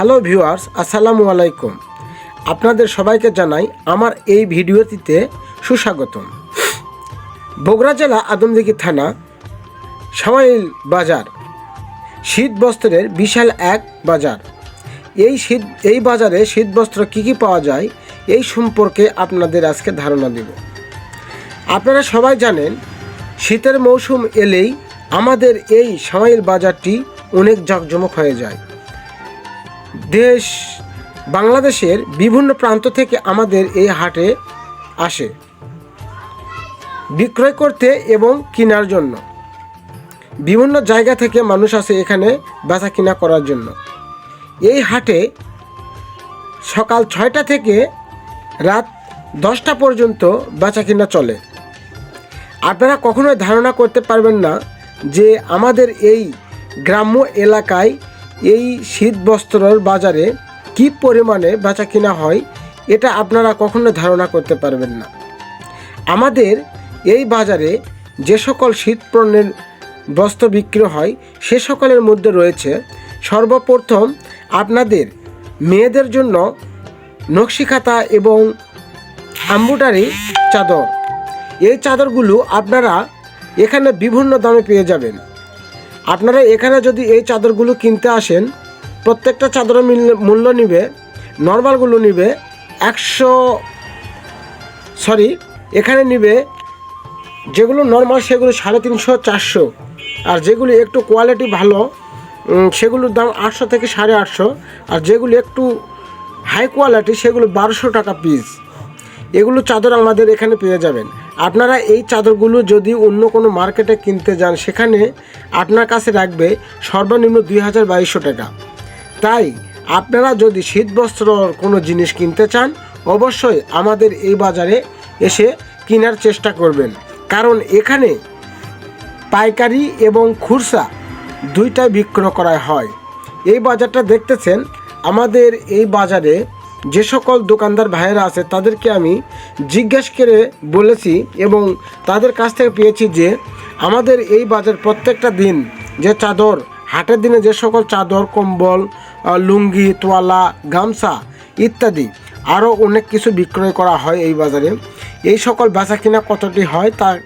Hello viewers, আসসালামু আলাইকুম। আপনাদের সবাইকে জানাই আমার এই ভিডিওটিতে সুস্বাগতম। বগুড়া জেলা আদমদিঘি থানা, সামাইল বাজার শীত বস্ত্রের বিশাল এক বাজার। এই শীত, এই বাজারে শীত বস্ত্র কী কী পাওয়া যায়, এই সম্পর্কে আপনাদের আজকে ধারণা দেব। আপনারা সবাই জানেন, শীতের মৌসুম এলেই আমাদের এই সামাইল বাজারটি অনেক জাঁকজমক হয়ে যায়। দেশ বাংলাদেশের বিভিন্ন প্রান্ত থেকে আমাদের এই হাটে আসে। বিক্রয় করতে এবং কেনার জন্য। বিভিন্ন জায়গা থেকে মানুষ আসে এখানে বেচা কিনা করার জন্য। এই হাটে সকাল ছয়টা থেকে রাত দশটা পর্যন্ত বেচা কিনা চলে। আপনারা কখনোই ধারণা করতে পারবেন না যে আমাদের এই গ্রাম্য এলাকায় এই শীত বস্ত্রর বাজারে কি পরিমাণে বেচা কিনা হয়, এটা আপনারা কখনো ধারণা করতে পারবেন না। আমাদের এই বাজারে যে সকল শীত পণ্যের বস্ত্র বিক্রি হয়, সে সকলের মধ্যে রয়েছে সর্বপ্রথম আপনাদের মেয়েদের জন্য নকশিখাতা এবং আম্বুটারি চাদর। এই চাদরগুলো আপনারা এখানে বিভিন্ন দামে পেয়ে যাবেন। আপনারা এখানে যদি এই চাদরগুলো কিনতে আসেন, প্রত্যেকটা চাদরের মূল্য নিবে, নর্মালগুলো নিবে, একশো, সরি, এখানে নিবে, যেগুলো নর্মাল সেগুলো সাড়ে তিনশো, চারশো। আর যেগুলি একটু কোয়ালিটি ভালো সেগুলোর দাম আটশো থেকে সাড়ে আটশো। আর যেগুলি একটু হাই কোয়ালিটি, সেগুলো বারোশো টাকা পিস। এগুলো চাদর আমাদের এখানে পেয়ে যাবেন। আপনারা এই চাদরগুলো যদি অন্য কোনো মার্কেটে কিনতে যান, সেখানে আপনার কাছে রাখবে সর্বনিম্ন দুই হাজার বাইশশো টাকা। তাই আপনারা যদি শীত বস্ত্র কোনো জিনিস কিনতে চান, অবশ্যই আমাদের এই বাজারে এসে কেনার চেষ্টা করবেন। কারণ এখানে পাইকারি এবং খুরসা দুইটাই বিক্রয় করা হয়। এই বাজারটা দেখতেছেন, আমাদের এই বাজারে যে সকল দোকানদার ভাইয়েরা আছে তাদেরকে আমি জিজ্ঞেস করে বলেছি এবং তাদের কাছ থেকে পেয়েছি যে আমাদের এই বাজার প্রত্যেকটা দিন যে চাদর, হাটের দিনে যে সকল চাদর, কম্বল লুঙ্গি, তোয়ালা, গামছা ইত্যাদি আরও অনেক কিছু বিক্রয় করা হয় এই বাজারে। এই সকল বেচা কিনা কতটি হয় তার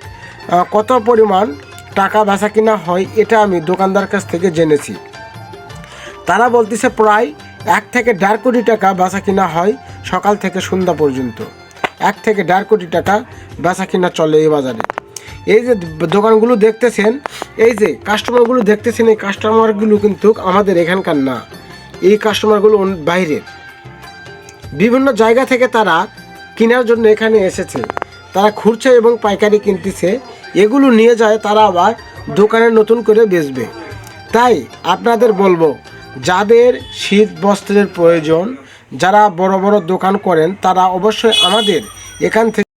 কত পরিমাণ টাকা বেচা কিনা হয় এটা আমি দোকানদার কাছ থেকে জেনেছি। তারা বলতেছে প্রায় এক থেকে দেড় কোটি টাকা বেচা কিনা হয় সকাল থেকে সন্ধ্যা পর্যন্ত। এক থেকে দেড় কোটি টাকা বেচা কিনা চলে এই বাজারে। এই যে দোকানগুলো দেখতেছেন, এই যে কাস্টমারগুলো দেখতেছেন, এই কাস্টমারগুলো কিন্তু আমাদের এখানকার না। এই কাস্টমারগুলো বাইরের। বিভিন্ন জায়গা থেকে তারা কেনার জন্য এখানে এসেছে। তারা খুরছে এবং পাইকারি কিনতেছে। এগুলো নিয়ে যায় তারা আবার দোকানে নতুন করে বেচবে। তাই আপনাদের বলব যাদের শীত বস্ত্রের প্রয়োজন যারা বড় বড় দোকান করেন তারা অবশ্যই আমাদের এখান থেকে